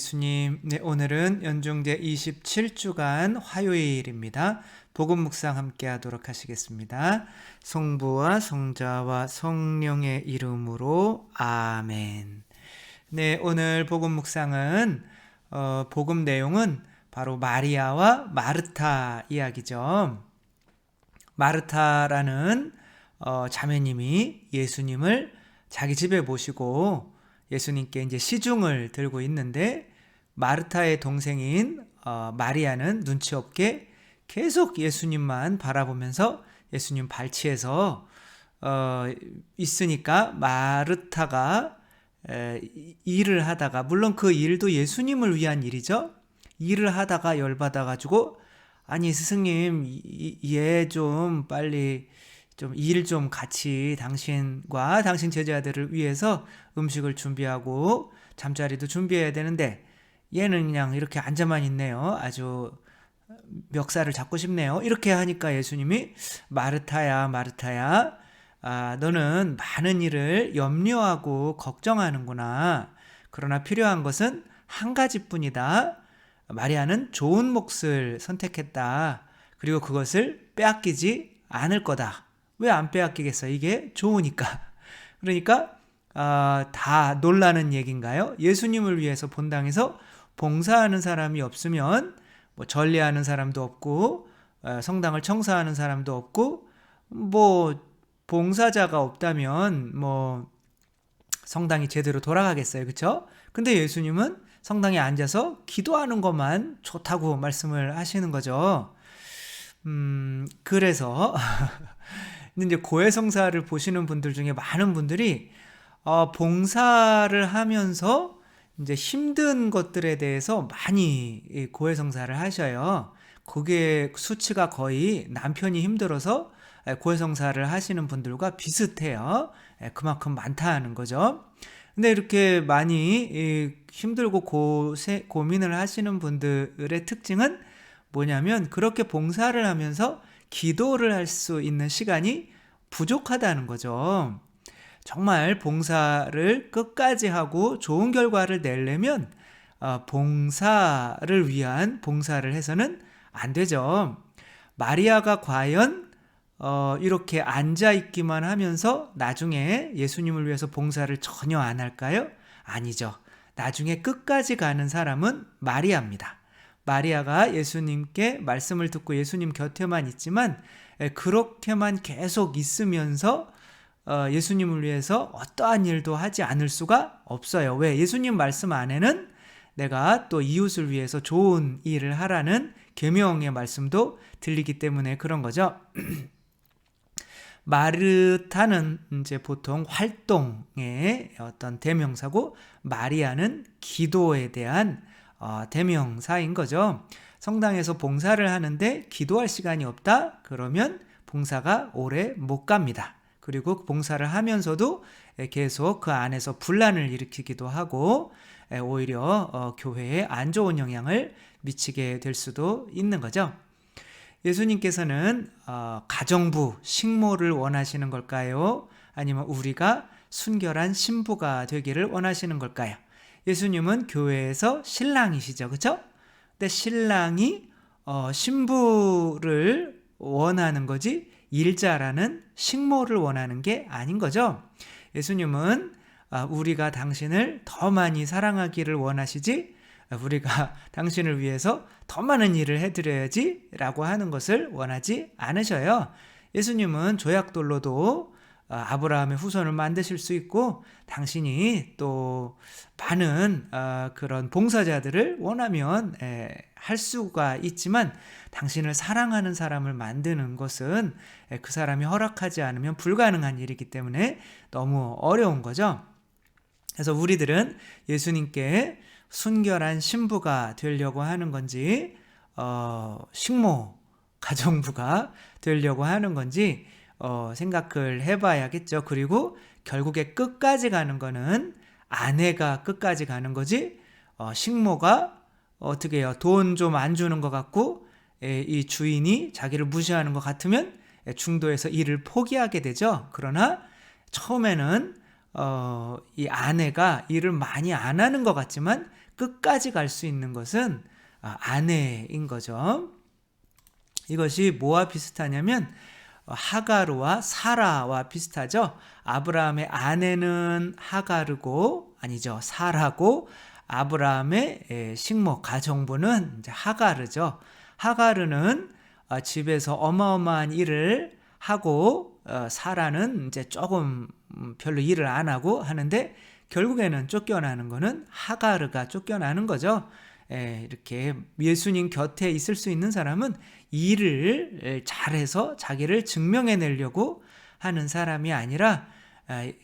예수님. 네, 오늘은 연중제 27주간 화요일입니다. 복음 묵상 함께 하도록 하시겠습니다. 성부와 성자와 성령의 이름으로 아멘. 네, 오늘 복음 묵상은 어, 복음 내용은 바로 마리아와 마르타 이야기죠. 마르타라는 어, 자매님이 예수님을 자기 집에 모시고 예수님께 이제 시중을 들고 있는데 마르타의 동생인 어, 마리아는 눈치 없게 계속 예수님만 바라보면서 예수님 발치에서 어, 있으니까 마르타가 에, 일을 하다가 물론 그 일도 예수님을 위한 일이죠. 일을 하다가 열받아 가지고 아니 스승님 얘 좀 빨리 좀 일 좀 같이 당신과 당신 제자들을 위해서 음식을 준비하고 잠자리도 준비해야 되는데 얘는 그냥 이렇게 앉아만 있네요. 아주 멱살을 잡고 싶네요. 이렇게 하니까 예수님이 마르타야 마르타야 아, 너는 많은 일을 염려하고 걱정하는구나. 그러나 필요한 것은 한 가지뿐이다. 마리아는 좋은 몫을 선택했다. 그리고 그것을 빼앗기지 않을 거다. 왜 안 빼앗기겠어? 이게 좋으니까. 그러니까 어, 다 놀라는 얘기인가요? 예수님을 위해서 본당에서 봉사하는 사람이 없으면 뭐 전례하는 사람도 없고 어, 성당을 청소하는 사람도 없고 뭐 봉사자가 없다면 뭐 성당이 제대로 돌아가겠어요. 그렇죠? 근데 예수님은 성당에 앉아서 기도하는 것만 좋다고 말씀을 하시는 거죠. 음, 그래서 이제 고해성사를 보시는 분들 중에 많은 분들이 어, 봉사를 하면서 이제 힘든 것들에 대해서 많이 고해성사를 하셔요. 그게 수치가 거의 남편이 힘들어서 고해성사를 하시는 분들과 비슷해요. 그만큼 많다는 거죠. 근데 이렇게 많이 힘들고 고세, 고민을 하시는 분들의 특징은 뭐냐면 그렇게 봉사를 하면서 기도를 할 수 있는 시간이 부족하다는 거죠. 정말 봉사를 끝까지 하고 좋은 결과를 내려면 어, 봉사를 위한 봉사를 해서는 안 되죠. 마리아가 과연 어, 이렇게 앉아 있기만 하면서 나중에 예수님을 위해서 봉사를 전혀 안 할까요? 아니죠. 나중에 끝까지 가는 사람은 마리아입니다. 마리아가 예수님께 말씀을 듣고 예수님 곁에만 있지만 그렇게만 계속 있으면서 어, 예수님을 위해서 어떠한 일도 하지 않을 수가 없어요. 왜? 예수님 말씀 안에는 내가 또 이웃을 위해서 좋은 일을 하라는 계명의 말씀도 들리기 때문에 그런 거죠. 마르타는 이제 보통 활동의 어떤 대명사고 마리아는 기도에 대한 어, 대명사인 거죠. 성당에서 봉사를 하는데 기도할 시간이 없다? 그러면 봉사가 오래 못 갑니다. 그리고 봉사를 하면서도 계속 그 안에서 분란을 일으키기도 하고 오히려 어, 교회에 안 좋은 영향을 미치게 될 수도 있는 거죠. 예수님께서는 어, 가정부, 식모를 원하시는 걸까요? 아니면 우리가 순결한 신부가 되기를 원하시는 걸까요? 예수님은 교회에서 신랑이시죠, 그렇죠? 근데 신랑이 어, 신부를 원하는 거지 일자라는 식모를 원하는 게 아닌 거죠. 예수님은 아, 우리가 당신을 더 많이 사랑하기를 원하시지 우리가 당신을 위해서 더 많은 일을 해드려야지 라고 하는 것을 원하지 않으셔요. 예수님은 조약돌로도 아, 아브라함의 후손을 만드실 수 있고 당신이 또 많은 아, 그런 봉사자들을 원하면 할 수가 있지만 당신을 사랑하는 사람을 만드는 것은 그 사람이 허락하지 않으면 불가능한 일이기 때문에 너무 어려운 거죠. 그래서 우리들은 예수님께 순결한 신부가 되려고 하는 건지, 어, 식모, 가정부가 되려고 하는 건지, 어, 생각을 해봐야겠죠. 그리고 결국에 끝까지 가는 거는 아내가 끝까지 가는 거지, 어, 식모가 어떻게 해요? 돈 좀 안 주는 것 같고, 에, 이 주인이 자기를 무시하는 것 같으면 중도에서 일을 포기하게 되죠. 그러나 처음에는 어, 이 아내가 일을 많이 안 하는 것 같지만 끝까지 갈 수 있는 것은 아, 아내인 거죠. 이것이 뭐와 비슷하냐면 어, 하가르와 사라와 비슷하죠. 아브라함의 아내는 하가르고 아니죠 사라고 아브라함의 식모 가정부는 하가르죠. 하가르는 어, 집에서 어마어마한 일을 하고 어, 사라는 이제 조금 음, 별로 일을 안 하고 하는데 결국에는 쫓겨나는 거는 하가르가 쫓겨나는 거죠. 이렇게 예수님 곁에 있을 수 있는 사람은 일을 잘해서 자기를 증명해내려고 하는 사람이 아니라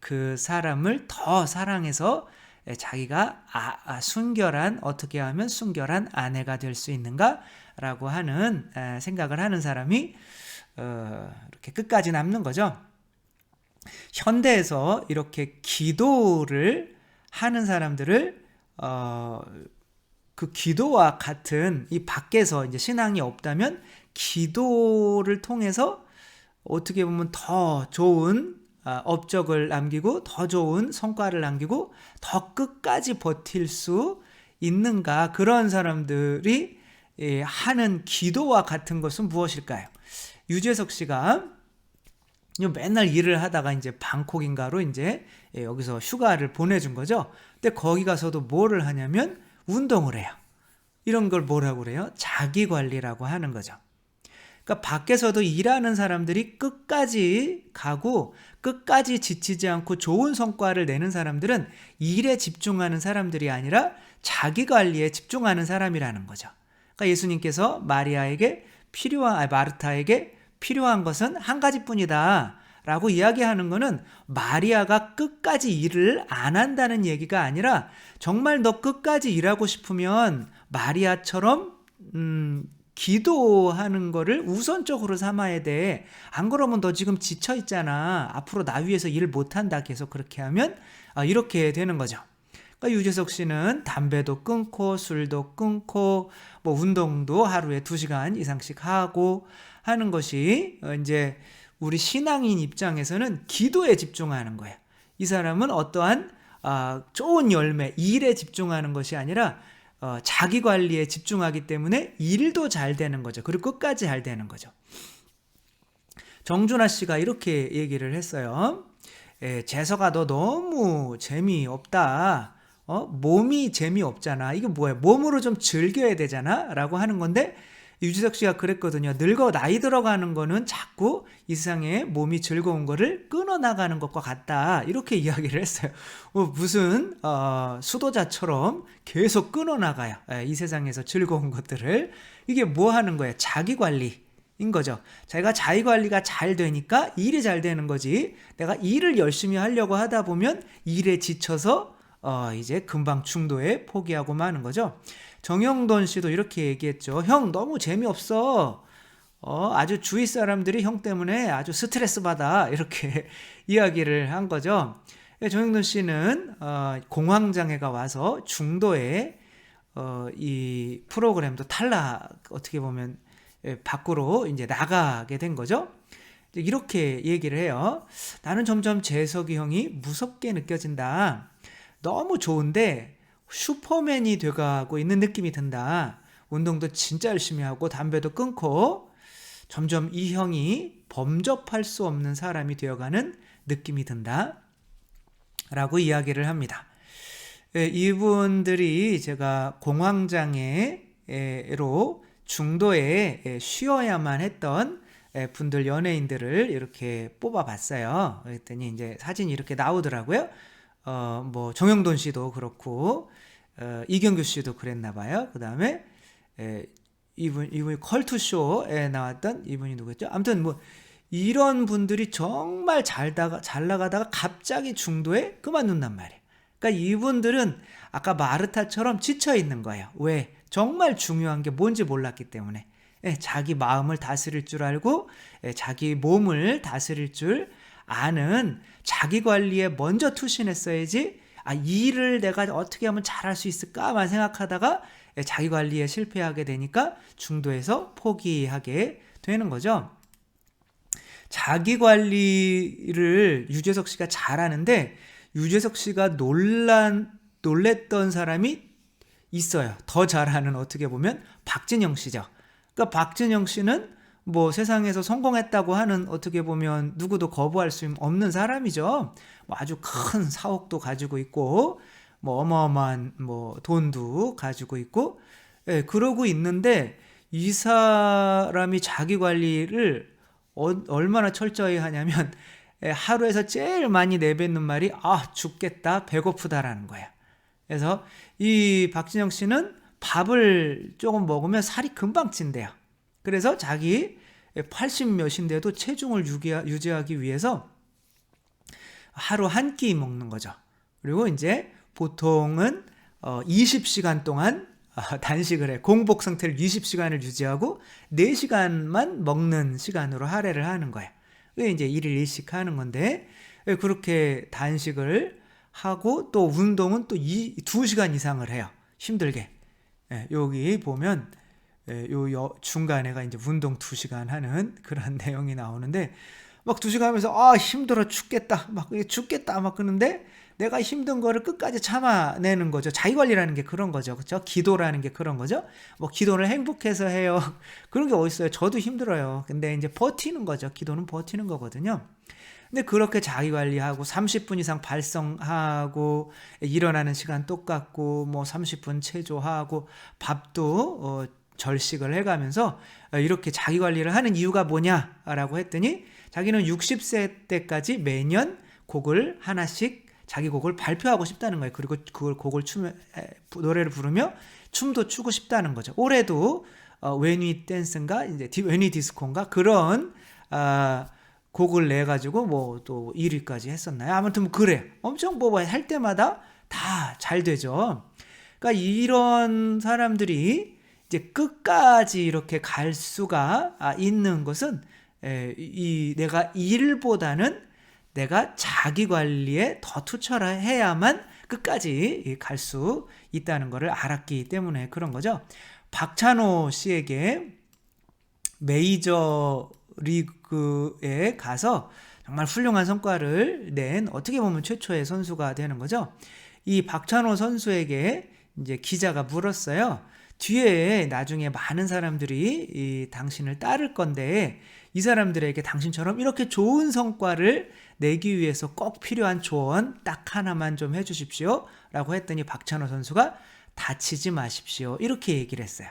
그 사람을 더 사랑해서 자기가 아, 아, 순결한 어떻게 하면 순결한 아내가 될 수 있는가라고 하는 생각을 하는 사람이 어, 이렇게 끝까지 남는 거죠. 현대에서 이렇게 기도를 하는 사람들을 어, 그 기도와 같은 이 밖에서 이제 신앙이 없다면 기도를 통해서 어떻게 보면 더 좋은 아, 업적을 남기고 더 좋은 성과를 남기고 더 끝까지 버틸 수 있는가 그런 사람들이 예, 하는 기도와 같은 것은 무엇일까요? 유재석 씨가 맨날 일을 하다가 이제 방콕인가로 이제 예, 여기서 휴가를 보내준 거죠. 근데 거기 가서도 뭐를 하냐면 운동을 해요. 이런 걸 뭐라고 그래요? 자기 관리라고 하는 거죠. 그러니까 밖에서도 일하는 사람들이 끝까지 가고 끝까지 지치지 않고 좋은 성과를 내는 사람들은 일에 집중하는 사람들이 아니라 자기 관리에 집중하는 사람이라는 거죠. 그러니까 예수님께서 마리아에게 필요한 아, 마르타에게 필요한 것은 한 가지뿐이다. 라고 이야기하는 것은 마리아가 끝까지 일을 안 한다는 얘기가 아니라 정말 너 끝까지 일하고 싶으면 마리아처럼 음, 기도하는 거를 우선적으로 삼아야 돼. 안 그러면 너 지금 지쳐 있잖아. 앞으로 나 위해서 일 못한다. 계속 그렇게 하면 아, 이렇게 되는 거죠. 그러니까 유재석 씨는 담배도 끊고 술도 끊고 뭐 운동도 하루에 2시간 이상씩 하고 하는 것이 어, 이제 우리 신앙인 입장에서는 기도에 집중하는 거예요. 이 사람은 어떠한 어, 좋은 열매, 일에 집중하는 것이 아니라 어, 자기 관리에 집중하기 때문에 일도 잘 되는 거죠. 그리고 끝까지 잘 되는 거죠. 정준하 씨가 이렇게 얘기를 했어요. 에, 재석아, 너 너무 재미없다. 어? 몸이 재미없잖아. 이게 뭐야? 몸으로 좀 즐겨야 되잖아. 라고 하는 건데, 유지석 씨가 그랬거든요. 늙어 나이 들어가는 거는 자꾸 이 세상에 몸이 즐거운 거를 끊어 나가는 것과 같다. 이렇게 이야기를 했어요. 어, 무슨 어, 수도자처럼 계속 끊어 나가요. 예, 이 세상에서 즐거운 것들을 이게 뭐 하는 거예요? 자기 관리. 인 거죠. 자기가 자기 관리가 잘 되니까 일이 잘 되는 거지. 내가 일을 열심히 하려고 하다 보면 일에 지쳐서 어 이제 금방 중도에 포기하고 마는 거죠. 정영돈 씨도 이렇게 얘기했죠. 형 너무 재미없어. 어, 아주 주위 사람들이 형 때문에 아주 스트레스 받아. 이렇게 이야기를 한 거죠. 예, 정영돈 씨는 어, 공황장애가 와서 중도에 어, 이 프로그램도 탈락 어떻게 보면 예, 밖으로 이제 나가게 된 거죠. 이렇게 얘기를 해요. 나는 점점 재석이 형이 무섭게 느껴진다. 너무 좋은데 슈퍼맨이 돼가고 있는 느낌이 든다. 운동도 진짜 열심히 하고 담배도 끊고 점점 이 형이 범접할 수 없는 사람이 되어가는 느낌이 든다. 라고 이야기를 합니다. 예, 이분들이 제가 공황장애로 중도에 예, 쉬어야만 했던 예, 분들 연예인들을 이렇게 뽑아봤어요. 그랬더니 이제 사진이 이렇게 나오더라고요. 어, 뭐 정영돈 씨도 그렇고 어, 이경규 씨도 그랬나 봐요. 그 다음에 이분 이분이 컬투 쇼에 나왔던 이분이 누구였죠? 아무튼 뭐 이런 분들이 정말 잘 다가 잘 나가다가 갑자기 중도에 그만둔단 말이에요. 그러니까 이분들은 아까 마르타처럼 지쳐 있는 거예요. 왜? 정말 중요한 게 뭔지 몰랐기 때문에. 예, 자기 마음을 다스릴 줄 알고 예, 자기 몸을 다스릴 줄 아는 자기 관리에 먼저 투신했어야지 아, 이 일을 내가 어떻게 하면 잘할 수 있을까만 생각하다가 자기 관리에 실패하게 되니까 중도에서 포기하게 되는 거죠. 자기 관리를 유재석 씨가 잘하는데 유재석 씨가 놀란 놀랬던 사람이 있어요. 더 잘하는 어떻게 보면 박진영 씨죠. 그러니까 박진영 씨는 뭐 세상에서 성공했다고 하는 어떻게 보면 누구도 거부할 수 없는 사람이죠. 뭐 아주 큰 사옥도 가지고 있고 뭐 어마어마한 뭐 돈도 가지고 있고 예, 그러고 있는데 이 사람이 자기 관리를 어, 얼마나 철저히 하냐면 예, 하루에서 제일 많이 내뱉는 말이 아 죽겠다 배고프다라는 거예요. 그래서 이 박진영 씨는 밥을 조금 먹으면 살이 금방 찐대요. 그래서 자기 80 몇인데도 체중을 유지하기 위해서 하루 한 끼 먹는 거죠. 그리고 이제 보통은 20시간 동안 단식을 해. 공복 상태를 20시간을 유지하고 4시간만 먹는 시간으로 할애를 하는 거예요. 그게 이제 1일 1식 하는 건데 그렇게 단식을 하고 또 운동은 또 2, 2시간 이상을 해요. 힘들게. 예, 여기 보면 예, 요 중간에가 이제 운동 2시간 하는 그런 내용이 나오는데 막 2시간 하면서 아 힘들어 죽겠다 막 죽겠다 막 그러는데 내가 힘든 거를 끝까지 참아내는 거죠. 자기 관리라는 게 그런 거죠. 그렇죠? 기도라는 게 그런 거죠. 뭐 기도를 행복해서 해요. 그런 게 어딨어요. 저도 힘들어요. 근데 이제 버티는 거죠. 기도는 버티는 거거든요. 근데 그렇게 자기 관리하고 30분 이상 발성하고 일어나는 시간 똑같고 뭐 30분 체조하고 밥도 어 절식을 해가면서 이렇게 자기 관리를 하는 이유가 뭐냐라고 했더니 자기는 60세 때까지 매년 곡을 하나씩 자기 곡을 발표하고 싶다는 거예요. 그리고 그걸 곡을 추며 노래를 부르며 춤도 추고 싶다는 거죠. 올해도 어, 웨니 댄스인가 이제 디, 웨니 디스코인가 그런 어, 곡을 내 가지고 뭐 또 1위까지 했었나요? 아무튼 뭐 그래. 엄청 뭐할 때마다 다 잘 되죠. 그러니까 이런 사람들이 이제 끝까지 이렇게 갈 수가 아, 있는 것은 이 내가 일보다는 내가 자기 관리에 더 투철해야만 끝까지 갈 수 있다는 것을 알았기 때문에 그런 거죠. 박찬호 씨에게 메이저 리그에 가서 정말 훌륭한 성과를 낸 어떻게 보면 최초의 선수가 되는 거죠. 이 박찬호 선수에게 이제 기자가 물었어요. 뒤에 나중에 많은 사람들이 이 당신을 따를 건데 이 사람들에게 당신처럼 이렇게 좋은 성과를 내기 위해서 꼭 필요한 조언 딱 하나만 좀 해주십시오. 라고 했더니 박찬호 선수가 다치지 마십시오. 이렇게 얘기를 했어요.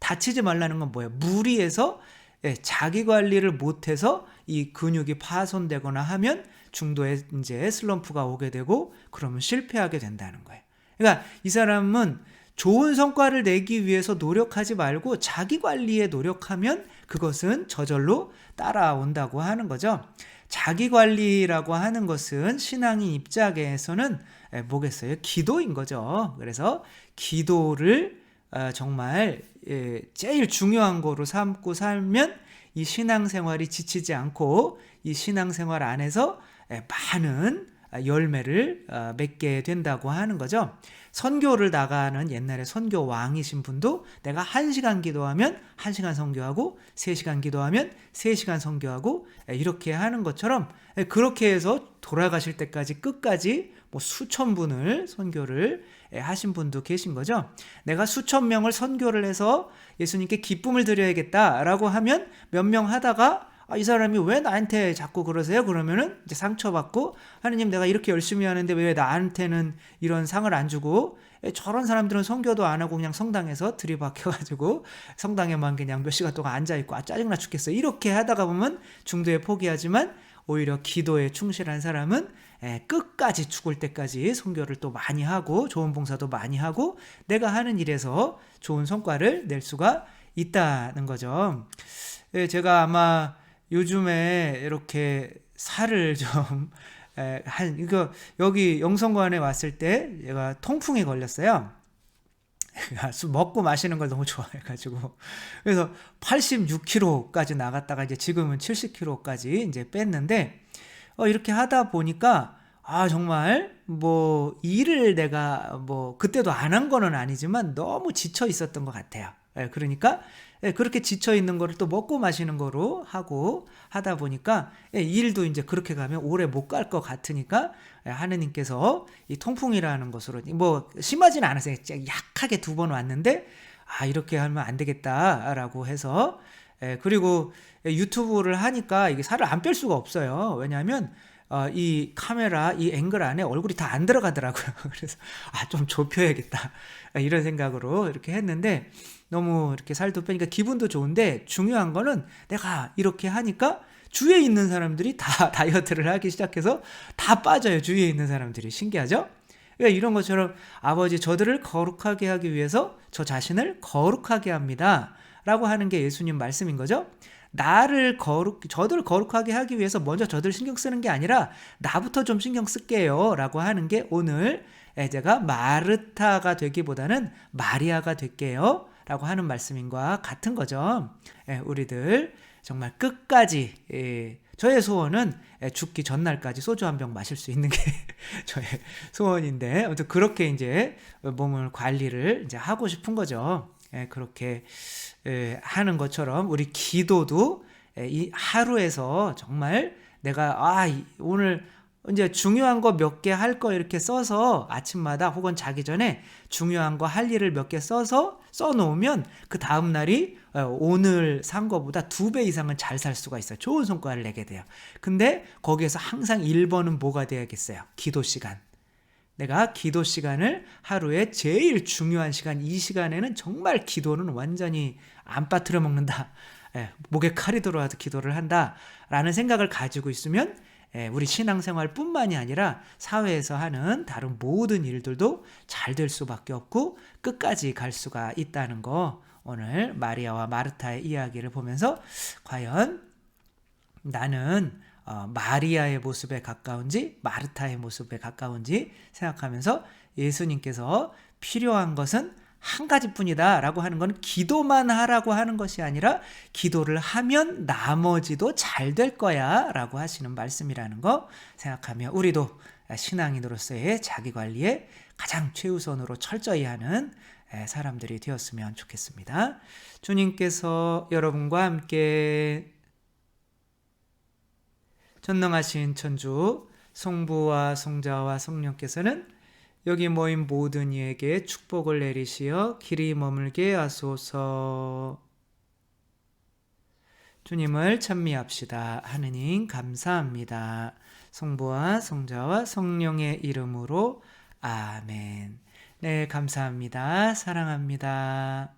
다치지 말라는 건 뭐예요? 무리해서 예, 자기 관리를 못해서 이 근육이 파손되거나 하면 중도에 이제 슬럼프가 오게 되고 그러면 실패하게 된다는 거예요. 그러니까 이 사람은 좋은 성과를 내기 위해서 노력하지 말고 자기 관리에 노력하면 그것은 저절로 따라온다고 하는 거죠. 자기 관리라고 하는 것은 신앙인 입장에서는 뭐겠어요? 기도인 거죠. 그래서 기도를 어, 정말 예, 제일 중요한 거로 삼고 살면 이 신앙생활이 지치지 않고 이 신앙생활 안에서 많은 열매를 어, 맺게 된다고 하는 거죠. 선교를 나가는 옛날에 선교 왕이신 분도 내가 1시간 기도하면 1시간 선교하고 3시간 기도하면 3시간 선교하고 이렇게 하는 것처럼 그렇게 해서 돌아가실 때까지 끝까지 뭐 수천 분을 선교를 하신 분도 계신 거죠. 내가 수천 명을 선교를 해서 예수님께 기쁨을 드려야겠다라고 하면 몇 명 하다가 아, 이 사람이 왜 나한테 자꾸 그러세요? 그러면은 이제 상처받고 하느님 내가 이렇게 열심히 하는데 왜 나한테는 이런 상을 안 주고 저런 사람들은 성교도 안 하고 그냥 성당에서 들이박혀가지고 성당에만 그냥 몇 시간 동안 앉아있고 아 짜증나 죽겠어 이렇게 하다가 보면 중도에 포기하지만 오히려 기도에 충실한 사람은 끝까지 죽을 때까지 성교를 또 많이 하고 좋은 봉사도 많이 하고 내가 하는 일에서 좋은 성과를 낼 수가 있다는 거죠. 제가 아마 요즘에 이렇게 살을 좀, 에, 한, 이거, 여기 영성관에 왔을 때 제가 통풍에 걸렸어요. 술 먹고 마시는 걸 너무 좋아해가지고. 그래서 86kg까지 나갔다가 이제 지금은 70kg까지 이제 뺐는데, 어, 이렇게 하다 보니까, 아, 정말, 뭐, 일을 내가 뭐, 그때도 안 한 거는 아니지만 너무 지쳐 있었던 것 같아요. 예, 그러니까 예, 그렇게 지쳐 있는 거를 또 먹고 마시는 거로 하고 하다 보니까 예, 일도 이제 그렇게 가면 오래 못 갈 것 같으니까 예, 하느님께서 이 통풍이라는 것으로 뭐 심하진 않았어요. 약하게 두 번 왔는데 아 이렇게 하면 안 되겠다라고 해서 예, 그리고 유튜브를 하니까 이게 살을 안 뺄 수가 없어요. 왜냐하면 어, 이 카메라 이 앵글 안에 얼굴이 다 안 들어가더라고요. 그래서 아 좀 좁혀야겠다 이런 생각으로 이렇게 했는데 너무 이렇게 살도 빼니까 기분도 좋은데 중요한 거는 내가 이렇게 하니까 주위에 있는 사람들이 다 다이어트를 하기 시작해서 다 빠져요. 주위에 있는 사람들이 신기하죠? 그러니까 이런 것처럼 아버지 저들을 거룩하게 하기 위해서 저 자신을 거룩하게 합니다. 라고 하는 게 예수님 말씀인 거죠. 나를 거룩, 저들을 거룩하게 하기 위해서 먼저 저들 신경 쓰는 게 아니라 나부터 좀 신경 쓸게요. 라고 하는 게 오늘 제가 마르타가 되기보다는 마리아가 될게요. 라고 하는 말씀인과 같은 거죠. 예, 우리들 정말 끝까지, 예, 저의 소원은 예, 죽기 전날까지 소주 한 병 마실 수 있는 게 저의 소원인데, 아무튼 그렇게 이제 몸을 관리를 이제 하고 싶은 거죠. 예, 그렇게 예, 하는 것처럼 우리 기도도 예, 이 하루에서 정말 내가 아 오늘 이제 중요한 거 몇 개 할 거 이렇게 써서 아침마다 혹은 자기 전에 중요한 거 할 일을 몇 개 써서 써 놓으면 그 다음 날이 어, 오늘 산 거보다 두 배 이상은 잘 살 수가 있어요. 좋은 성과를 내게 돼요. 근데 거기에서 항상 1번은 뭐가 돼야겠어요? 기도 시간. 내가 기도 시간을 하루에 제일 중요한 시간, 이 시간에는 정말 기도는 완전히 안 빠뜨려 먹는다. 예, 목에 칼이 들어와도 기도를 한다. 라는 생각을 가지고 있으면 예, 우리 신앙생활 뿐만이 아니라 사회에서 하는 다른 모든 일들도 잘 될 수밖에 없고 끝까지 갈 수가 있다는 거 오늘 마리아와 마르타의 이야기를 보면서 과연 나는 어, 마리아의 모습에 가까운지 마르타의 모습에 가까운지 생각하면서 예수님께서 필요한 것은 한 가지뿐이다 라고 하는 건 기도만 하라고 하는 것이 아니라 기도를 하면 나머지도 잘 될 거야 라고 하시는 말씀이라는 거 생각하며 우리도 신앙인으로서의 자기 관리에 가장 최우선으로 철저히 하는 사람들이 되었으면 좋겠습니다. 주님께서 여러분과 함께 전능하신 천주 성부와 성자와 성령께서는 여기 모인 모든 이에게 축복을 내리시어 길이 머물게 하소서. 주님을 찬미합시다. 하느님 감사합니다. 성부와 성자와 성령의 이름으로 아멘. 네, 감사합니다. 사랑합니다.